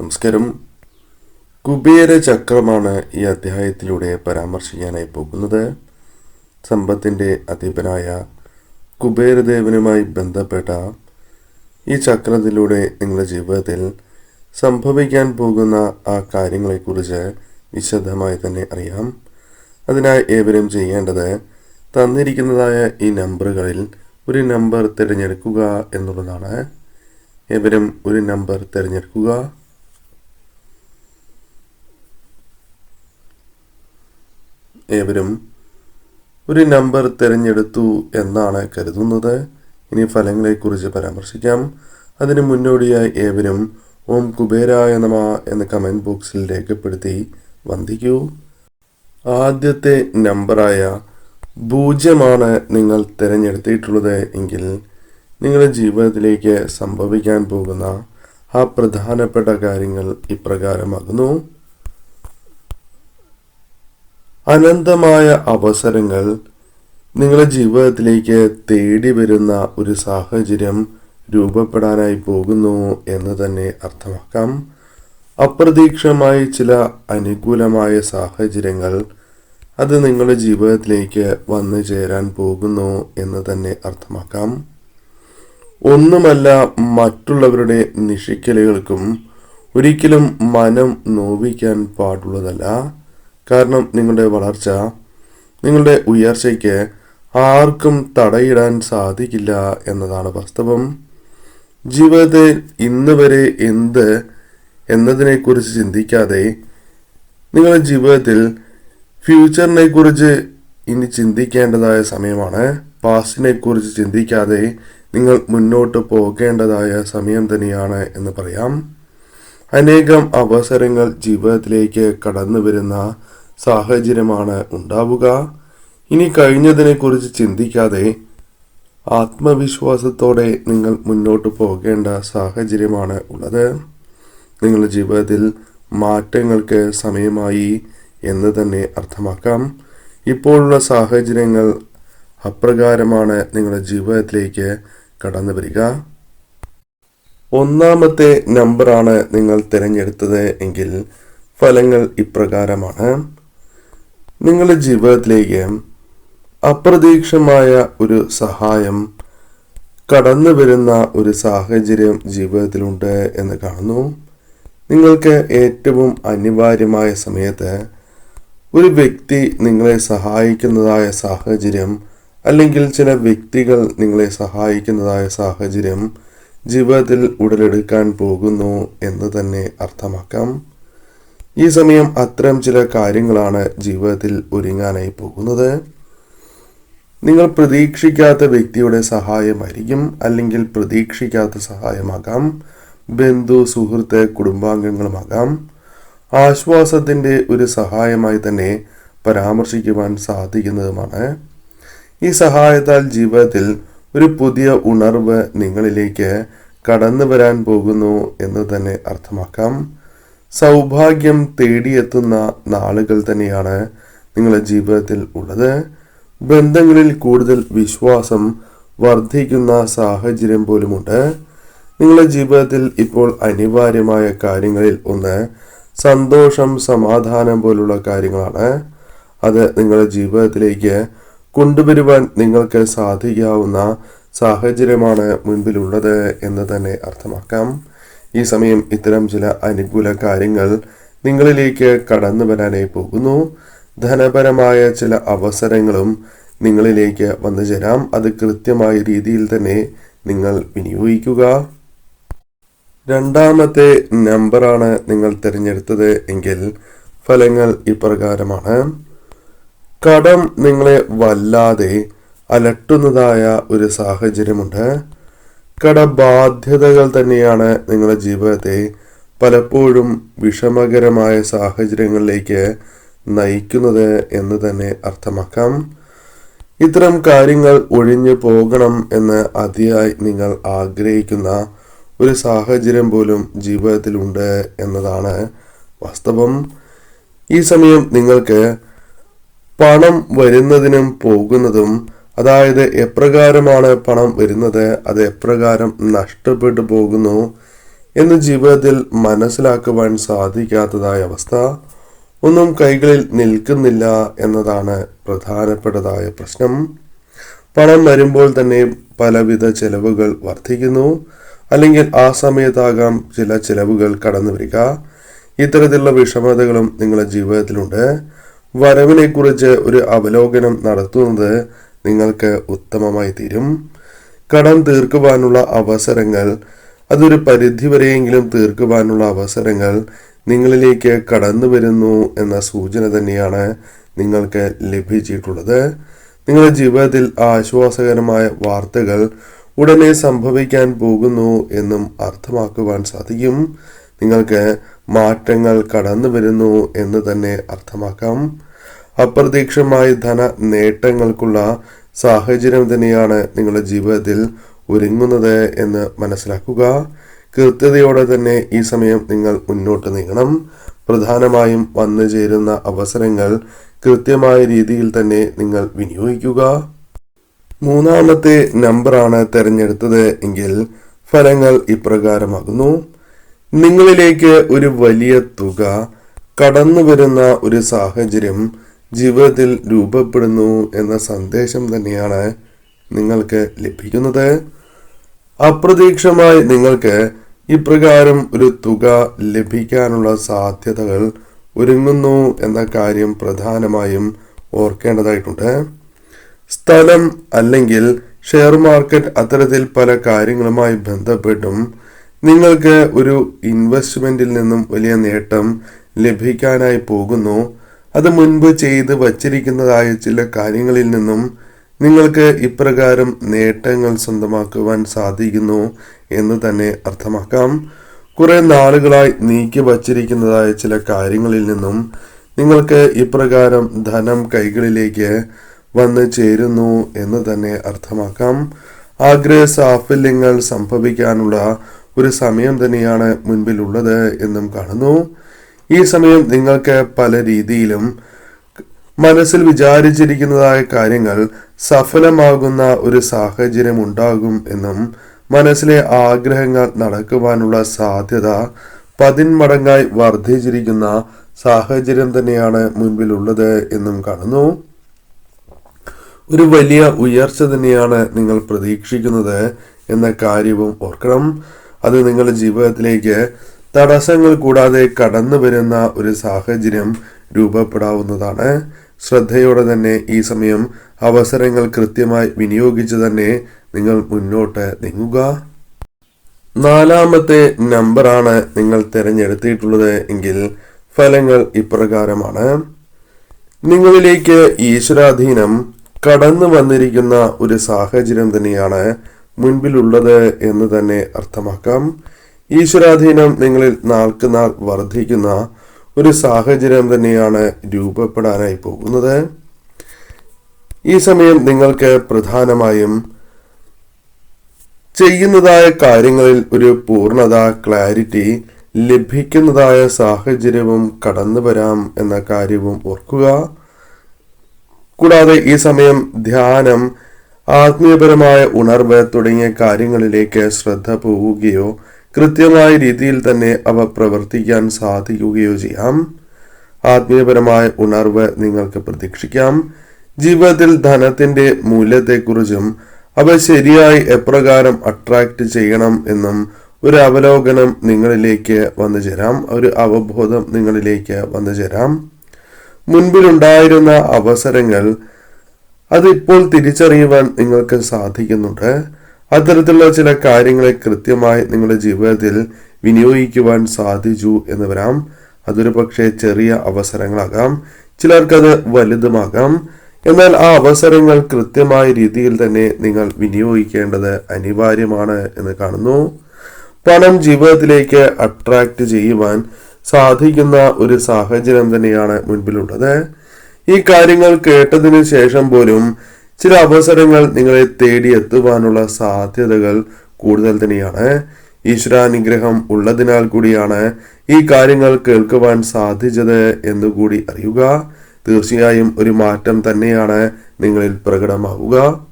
നമസ്കാരം. കുബേര ചക്രമാണ് ഈ അധ്യായത്തിലൂടെ പരാമർശിക്കാനായി പോകുന്നത്. സമ്പത്തിന്റെ അധിപനായ കുബേരദേവനുമായി ബന്ധപ്പെട്ട ഈ ചക്രത്തിലൂടെ നിങ്ങളുടെ ജീവിതത്തിൽ സംഭവിക്കാൻ പോകുന്ന ആ കാര്യങ്ങളെക്കുറിച്ച് വിശദമായി തന്നെ അറിയാം. അതിനായി ഏവരും ചെയ്യേണ്ടത് തന്നിരിക്കുന്നതായ ഈ നമ്പറുകളിൽ ഒരു നമ്പർ തിരഞ്ഞെടുക്കുക എന്നുള്ളതാണ്. ഏവരും ഒരു നമ്പർ തിരഞ്ഞെടുക്കുക. ഏവരും ഒരു നമ്പർ തിരഞ്ഞെടുത്തു എന്നാണ് കരുതുന്നത്. ഇനി ഫലങ്ങളെക്കുറിച്ച് പരാമർശിക്കാം. അതിന് മുന്നോടിയായി ഏവരും ഓം കുബേരായ നമ എന്ന് കമന്റ് ബോക്സിൽ രേഖപ്പെടുത്തി വന്ദിക്കൂ. ആദ്യത്തെ നമ്പറായ പൂജ്യമാണ് നിങ്ങൾ തിരഞ്ഞെടുത്തിട്ടുള്ളത് എങ്കിൽ നിങ്ങളുടെ ജീവിതത്തിലേക്ക് സംഭവിക്കാൻ പോകുന്ന ആ പ്രധാനപ്പെട്ട കാര്യങ്ങൾ ഇപ്രകാരമാകുന്നു. അനന്തമായ അവസരങ്ങൾ നിങ്ങളുടെ ജീവിതത്തിലേക്ക് തേടി വരുന്ന ഒരു സാഹചര്യം രൂപപ്പെടാനായി പോകുന്നു എന്ന് തന്നെ അർത്ഥമാക്കാം. അപ്രതീക്ഷമായി ചില അനുകൂലമായ സാഹചര്യങ്ങൾ അത് നിങ്ങളുടെ ജീവിതത്തിലേക്ക് വന്നു ചേരാൻ പോകുന്നു എന്ന് തന്നെ അർത്ഥമാക്കാം. ഒന്നുമല്ല മറ്റുള്ളവരുടെ നിഷിക്കലുകൾക്കും ഒരിക്കലും മനം നോവിക്കാൻ പാടുള്ളതല്ല. കാരണം നിങ്ങളുടെ വളർച്ച നിങ്ങളുടെ ഉയർച്ചയ്ക്ക് ആർക്കും തടയിടാൻ സാധിക്കില്ല എന്നതാണ് വാസ്തവം. ജീവിതത്തിൽ ഇന്ന് വരെ എന്ത് എന്നതിനെക്കുറിച്ച് ചിന്തിക്കാതെ നിങ്ങളുടെ ജീവിതത്തിൽ ഫ്യൂച്ചറിനെ കുറിച്ച് ഇനി ചിന്തിക്കേണ്ടതായ സമയമാണ്. പാസ്റ്റിനെ കുറിച്ച് ചിന്തിക്കാതെ നിങ്ങൾ മുന്നോട്ട് പോകേണ്ടതായ സമയം തന്നെയാണ് എന്ന് പറയാം. അനേകം അവസരങ്ങൾ ജീവിതത്തിലേക്ക് കടന്നു വരുന്ന സാഹചര്യമാണ് ഉണ്ടാവുക. ഇനി കഴിഞ്ഞതിനെ കുറിച്ച് ചിന്തിക്കാതെ ആത്മവിശ്വാസത്തോടെ നിങ്ങൾ മുന്നോട്ട് പോകേണ്ട സാഹചര്യമാണ് ഉള്ളത്. നിങ്ങളുടെ ജീവിതത്തിൽ മാറ്റങ്ങൾക്ക് സമയമായി എന്ന് തന്നെ അർത്ഥമാക്കാം. ഇപ്പോഴുള്ള സാഹചര്യങ്ങൾ അപ്രകാരമാണ് നിങ്ങളുടെ ജീവിതത്തിലേക്ക് കടന്നു വരിക. ഒന്നാമത്തെ നമ്പറാണ് നിങ്ങൾ തിരഞ്ഞെടുത്തത് എങ്കിൽ ഫലങ്ങൾ ഇപ്രകാരമാണ്. നിങ്ങളുടെ ജീവിതത്തിലേക്ക് അപ്രതീക്ഷമായ ഒരു സഹായം കടന്നു വരുന്ന ഒരു സാഹചര്യം ജീവിതത്തിലുണ്ട് എന്ന് കാണുന്നു. നിങ്ങൾക്ക് ഏറ്റവും അനിവാര്യമായ സമയത്ത് ഒരു വ്യക്തി നിങ്ങളെ സഹായിക്കുന്നതായ സാഹചര്യം അല്ലെങ്കിൽ ചില വ്യക്തികൾ നിങ്ങളെ സഹായിക്കുന്നതായ സാഹചര്യം ജീവിതത്തിൽ ഉടലെടുക്കാൻ പോകുന്നു എന്ന് തന്നെ അർത്ഥമാക്കാം. ഈ സമയം അത്തരം ചില കാര്യങ്ങളാണ് ജീവിതത്തിൽ ഒരുങ്ങാനായി പോകുന്നത്. നിങ്ങൾ പ്രതീക്ഷിക്കാത്ത വ്യക്തിയുടെ സഹായമായിരിക്കും അല്ലെങ്കിൽ പ്രതീക്ഷിക്കാത്ത സഹായമാകാം. ബന്ധു സുഹൃത്ത് കുടുംബാംഗങ്ങളുമാകാം. ആശ്വാസത്തിന്റെ ഒരു സഹായമായി തന്നെ പരാമർശിക്കുവാൻ സാധിക്കുന്നതുമാണ്. ഈ സഹായത്താൽ ജീവിതത്തിൽ ഒരു പുതിയ ഉണർവ് നിങ്ങളിലേക്ക് കടന്നു വരാൻ പോകുന്നു എന്ന് തന്നെ അർത്ഥമാക്കാം. സൗഭാഗ്യം തേടിയെത്തുന്ന നാളുകൾ തന്നെയാണ് നിങ്ങളുടെ ജീവിതത്തിൽ ഉള്ളത്. ബന്ധങ്ങളിൽ കൂടുതൽ വിശ്വാസം വർദ്ധിക്കുന്ന സാഹചര്യം പോലുമുണ്ട്. നിങ്ങളുടെ ജീവിതത്തിൽ ഇപ്പോൾ അനിവാര്യമായ കാര്യങ്ങളിൽ ഒന്ന് സന്തോഷം സമാധാനം പോലുള്ള കാര്യങ്ങളാണ്. അത് നിങ്ങളുടെ ജീവിതത്തിലേക്ക് കൊണ്ടുവരുവാൻ നിങ്ങൾക്ക് സാധിക്കാവുന്ന സാഹചര്യമാണ് മുൻപിലുള്ളത് എന്ന് തന്നെ അർത്ഥമാക്കാം. ഈ സമയം ഇത്തരം ചില അനുകൂല കാര്യങ്ങൾ നിങ്ങളിലേക്ക് കടന്നു വരാനായി പോകുന്നു. ധനപരമായ ചില അവസരങ്ങളും നിങ്ങളിലേക്ക് വന്നു ചേരാം. അത് കൃത്യമായ രീതിയിൽ തന്നെ നിങ്ങൾ വിനിയോഗിക്കുക. രണ്ടാമത്തെ നമ്പറാണ് നിങ്ങൾ തിരഞ്ഞെടുത്തത് എങ്കിൽ ഫലങ്ങൾ ഇപ്രകാരമാണ്. കടം നിങ്ങളെ വല്ലാതെ അലട്ടുന്നതായ ഒരു സാഹചര്യമുണ്ട്. കടബാധ്യതകൾ തന്നെയാണ് നിങ്ങളുടെ ജീവിതത്തെ പലപ്പോഴും വിഷമകരമായ സാഹചര്യങ്ങളിലേക്ക് നയിക്കുന്നത് എന്ന് തന്നെ അർത്ഥമാക്കാം. ഇത്തരം കാര്യങ്ങൾ ഒഴിഞ്ഞു പോകണം എന്ന് അതിയായി നിങ്ങൾ ആഗ്രഹിക്കുന്ന ഒരു സാഹചര്യം പോലും ജീവിതത്തിലുണ്ട് എന്നതാണ് വാസ്തവം. ഈ സമയം നിങ്ങൾക്ക് പണം വരുന്നതിനും പോകുന്നതും അതായത് എപ്രകാരമാണ് പണം വരുന്നത് അത് എപ്രകാരം നഷ്ടപ്പെട്ടു പോകുന്നു എന്ന് ജീവിതത്തിൽ മനസ്സിലാക്കുവാൻ സാധിക്കാത്തതായ അവസ്ഥ ഒന്നും കൈകളിൽ നിൽക്കുന്നില്ല എന്നതാണ് പ്രധാനപ്പെട്ടതായ പ്രശ്നം. പണം വരുമ്പോൾ തന്നെ പലവിധ ചെലവുകൾ വർദ്ധിക്കുന്നു. അല്ലെങ്കിൽ ആ സമയത്താകാം ചില ചെലവുകൾ കടന്നു വരിക. ഇത്തരത്തിലുള്ള വിഷമതകളും നിങ്ങളുടെ ജീവിതത്തിലുണ്ട്. വരവിനെ കുറിച്ച് ഒരു അവലോകനം നടത്തുന്നത് നിങ്ങൾക്ക് ഉത്തമമായി തീരും. കടം തീർക്കുവാനുള്ള അവസരങ്ങൾ. അതൊരു പരിധിവരെയെങ്കിലും തീർക്കുവാനുള്ള അവസരങ്ങൾ നിങ്ങളിലേക്ക് കടന്നു വരുന്നു എന്ന സൂചന തന്നെയാണ് നിങ്ങൾക്ക് ലഭിച്ചിട്ടുള്ളത്. നിങ്ങളുടെ ജീവിതത്തിൽ ആശ്വാസകരമായ വാർത്തകൾ ഉടനെ സംഭവിക്കാൻ പോകുന്നു എന്നും അർത്ഥമാക്കുവാൻ സാധിക്കും. നിങ്ങൾക്ക് മാറ്റങ്ങൾ കടന്നു വരുന്നു എന്ന് തന്നെ അർത്ഥമാക്കാം. അപ്രതീക്ഷമായ ധന നേട്ടങ്ങൾക്കുള്ള സാഹചര്യം തന്നെയാണ് നിങ്ങളുടെ ജീവിതത്തിൽ ഒരുങ്ങുന്നത് എന്ന് മനസ്സിലാക്കുക. കൃത്യതയോടെ തന്നെ ഈ സമയം നിങ്ങൾ മുന്നോട്ട് നീങ്ങണം. പ്രധാനമായും വന്നു ചേരുന്ന അവസരങ്ങൾ കൃത്യമായ രീതിയിൽ തന്നെ നിങ്ങൾ വിനിയോഗിക്കുക. മൂന്നാമത്തെ നമ്പറാണ് തിരഞ്ഞെടുത്തത് എങ്കിൽ ഫലങ്ങൾ ഇപ്രകാരമാകുന്നു. നിങ്ങളിലേക്ക് ഒരു വലിയ തുക കടന്നു വരുന്ന ഒരു സാഹചര്യം ജീവിതത്തിൽ രൂപപ്പെടുന്നു എന്ന സന്ദേശം തന്നെയാണ് നിങ്ങൾക്ക് ലഭിക്കുന്നത്. അപ്രതീക്ഷമായി നിങ്ങൾക്ക് ഇപ്രകാരം ഒരു തുക ലഭിക്കാനുള്ള സാധ്യതകൾ ഒരുങ്ങുന്നു എന്ന കാര്യം പ്രധാനമായും ഓർക്കേണ്ടതായിട്ടുണ്ട്. സ്ഥലം അല്ലെങ്കിൽ ഷെയർ മാർക്കറ്റ് അത്തരത്തിൽ പല കാര്യങ്ങളുമായി ബന്ധപ്പെട്ടും നിങ്ങൾക്ക് ഒരു ഇൻവെസ്റ്റ്മെന്റിൽ നിന്നും വലിയ നേട്ടം ലഭിക്കാനായി പോകുന്നു. അത് മുൻപ് ചെയ്ത് വച്ചിരിക്കുന്നതായ ചില കാര്യങ്ങളിൽ നിന്നും നിങ്ങൾക്ക് ഇപ്രകാരം നേട്ടങ്ങൾ സ്വന്തമാക്കുവാൻ സാധിക്കുന്നു എന്ന് തന്നെ അർത്ഥമാക്കാം. കുറെ നാളുകളായി നീക്കി വച്ചിരിക്കുന്നതായ ചില കാര്യങ്ങളിൽ നിന്നും നിങ്ങൾക്ക് ഇപ്രകാരം ധനം കൈകളിലേക്ക് വന്നു ചേരുന്നു എന്ന് തന്നെ അർത്ഥമാക്കാം. ആഗ്രഹ സാഫല്യങ്ങൾ സംഭവിക്കാനുള്ള ഒരു സമയം തന്നെയാണ് മുൻപിലുള്ളത് എന്നും കാണുന്നു. ഈ സമയം നിങ്ങൾക്ക് പല രീതിയിലും മനസ്സിൽ വിചാരിച്ചിരിക്കുന്നതായ കാര്യങ്ങൾ സഫലമാകുന്ന ഒരു സാഹചര്യം ഉണ്ടാകും എന്നും മനസ്സിലെ ആഗ്രഹങ്ങൾ നടക്കുവാനുള്ള സാധ്യത പതിന്മടങ്ങായി വർദ്ധിച്ചിരിക്കുന്ന സാഹചര്യം തന്നെയാണ് മുൻപിലുള്ളത് എന്നും കാണുന്നു. ഒരു വലിയ ഉയർച്ച തന്നെയാണ് നിങ്ങൾ പ്രതീക്ഷിക്കുന്നത് എന്ന കാര്യവും ഓർക്കണം. അത് നിങ്ങളുടെ ജീവിതത്തിലേക്ക് തടസ്സങ്ങൾ കൂടാതെ കടന്നു വരുന്ന ഒരു സാഹചര്യം രൂപപ്പെടാവുന്നതാണ്. ശ്രദ്ധയോടെ തന്നെ ഈ സമയം അവസരങ്ങൾ കൃത്യമായി വിനിയോഗിച്ച് തന്നെ നിങ്ങൾ മുന്നോട്ട് നീങ്ങുക. നാലാമത്തെ നമ്പറാണ് നിങ്ങൾ തിരഞ്ഞെടുത്തിട്ടുള്ളത് എങ്കിൽ ഫലങ്ങൾ ഇപ്രകാരമാണ്. നിങ്ങളിലേക്ക് ഈശ്വരാധീനം കടന്നു വന്നിരിക്കുന്ന ഒരു സാഹചര്യം തന്നെയാണ് മുൻപിലുള്ളത് എന്ന് തന്നെ അർത്ഥമാക്കാം. ഈശ്വരാധീനം നിങ്ങളിൽ നാൾക്ക് നാൾ വർദ്ധിക്കുന്ന ഒരു സാഹചര്യം തന്നെയാണ് രൂപപ്പെടാനായി പോകുന്നത്. ഈ സമയം നിങ്ങൾക്ക് പ്രധാനമായും ചെയ്യുന്നതായ കാര്യങ്ങളിൽ ഒരു പൂർണത ക്ലാരിറ്റി ലഭിക്കുന്നതായ സാഹചര്യവും കടന്നു വരാം എന്ന കാര്യവും ഓർക്കുക. കൂടാതെ ഈ സമയം ധ്യാനം ആത്മീയപരമായ ഉണർവ് തുടങ്ങിയ കാര്യങ്ങളിലേക്ക് ശ്രദ്ധ പോവുകയോ കൃത്യമായ രീതിയിൽ തന്നെ അവ പ്രവർത്തിക്കാൻ സാധിക്കുകയോ ചെയ്യാം. ആത്മീയപരമായ ഉണർവ് നിങ്ങൾക്ക് പ്രതീക്ഷിക്കാം. ജീവിതത്തിൽ ധനത്തിന്റെ മൂല്യത്തെക്കുറിച്ചും അവ ശരിയായി എപ്രകാരം അട്രാക്ട് ചെയ്യണം എന്നും ഒരു അവലോകനം നിങ്ങളിലേക്ക് വന്നു ചേരാം. ഒരു അവബോധം നിങ്ങളിലേക്ക് വന്നു ചേരാം. മുൻപിലുണ്ടായിരുന്ന അവസരങ്ങൾ അതിപ്പോൾ തിരിച്ചറിയുവാൻ നിങ്ങൾക്ക് സാധിക്കുന്നുണ്ട്. അത്തരത്തിലുള്ള ചില കാര്യങ്ങളെ കൃത്യമായി നിങ്ങളുടെ ജീവിതത്തിൽ വിനിയോഗിക്കുവാൻ സാധിച്ചു എന്ന് വരാം അതൊരു പക്ഷേ ചെറിയ അവസരങ്ങളാകാം. ചിലർക്കത് വലുതുമാകാം. എന്നാൽ ആ അവസരങ്ങൾ കൃത്യമായ രീതിയിൽ തന്നെ നിങ്ങൾ വിനിയോഗിക്കേണ്ടത് അനിവാര്യമാണ് എന്ന് കാണുന്നു. പണം ജീവിതത്തിലേക്ക് അട്രാക്ട് ചെയ്യുവാൻ സാധിക്കുന്ന ഒരു സാഹചര്യം തന്നെയാണ് മുൻപിലുള്ളത്. ഈ കാര്യങ്ങൾ കേട്ടതിന് ശേഷം പോലും ചില അവസരങ്ങൾ നിങ്ങളെ തേടി എത്തുവാനുള്ള സാധ്യതകൾ കൂടുതൽ തന്നെയാണ്. ഈശ്വരാനുഗ്രഹം ഉള്ളതിനാൽ കൂടിയാണ് ഈ കാര്യങ്ങൾ കേൾക്കുവാൻ സാധിച്ചത് എന്നുകൂടി അറിയുക. തീർച്ചയായും ഒരു മാറ്റം തന്നെയാണ് നിങ്ങളിൽ പ്രകടമാവുക.